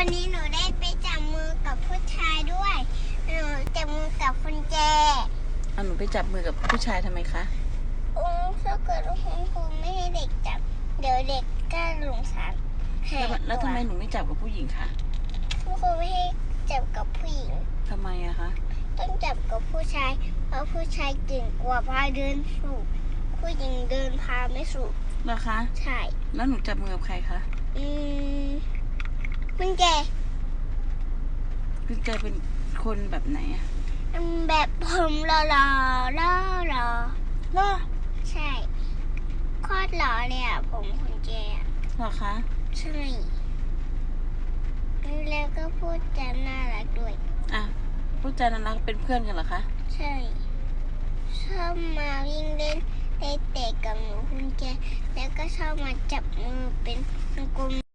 วันนี้หนูได้ไปจับมือกับผู้ชายด้วย หนูจับมือกับคุณแจเอาหนูไปจับมือกับผู้ชายทำไมคะ อุ้งถ้าเกิดว่าคุณครูไม่ให้เด็กจับ เดี๋ยวเด็กก็หลงสารหาแล้วยแล้วทำไมหนูไม่จับกับผู้หญิงคะคุณครูไม่ให้จับกับผู้หญิง ทำไมอะคะต้องจับกับผู้ชาย เพราะผู้ชายเก่งกว่าพาเดินสู่ผู้หญิงเดินพาไม่สู่เหรอคะ ใช่ แล้วหนูจับมือกับใครคะ อืม คุณแจคือแกเป็นคนแบบไหนอะแบบผมหล่อๆล่อหล่อเหรอใช่โคตรหล่อเลยอะผมคุณแจอะเหรอคะใช่แล้วก็พูดจาน่ารักด้วยอะผู้ชายนั้นรักเป็นเพื่อนกันเหรอคะใช่ชอบมาวิ่งเล่นเตะๆกับหนูคุณแจแล้วก็ชอบมาจับมือเป็นกลม